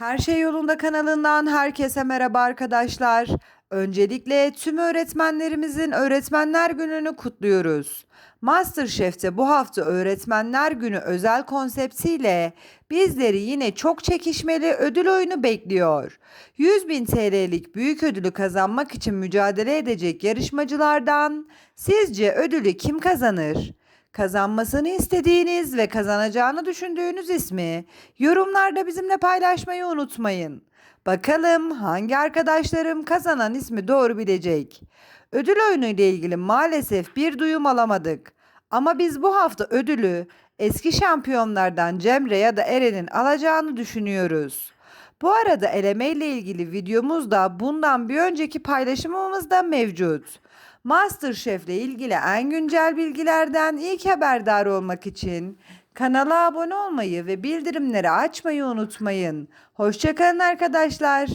Her Şey Yolunda kanalından herkese merhaba arkadaşlar. Öncelikle tüm öğretmenlerimizin Öğretmenler Günü'nü kutluyoruz. MasterChef'te bu hafta Öğretmenler Günü özel konseptiyle bizleri yine çok çekişmeli ödül oyunu bekliyor. 100 bin TL'lik büyük ödülü kazanmak için mücadele edecek yarışmacılardan sizce ödülü kim kazanır? Kazanmasını istediğiniz ve kazanacağını düşündüğünüz ismi yorumlarda bizimle paylaşmayı unutmayın. Bakalım hangi arkadaşlarım kazanan ismi doğru bilecek. Ödül oyunu ile ilgili maalesef bir duyum alamadık. Ama biz bu hafta ödülü eski şampiyonlardan Cemre ya da Eren'in alacağını düşünüyoruz. Bu arada eleme ile ilgili videomuz da bundan bir önceki paylaşımımızda mevcut. MasterChef ile ilgili en güncel bilgilerden ilk haberdar olmak için kanala abone olmayı ve bildirimleri açmayı unutmayın. Hoşçakalın arkadaşlar.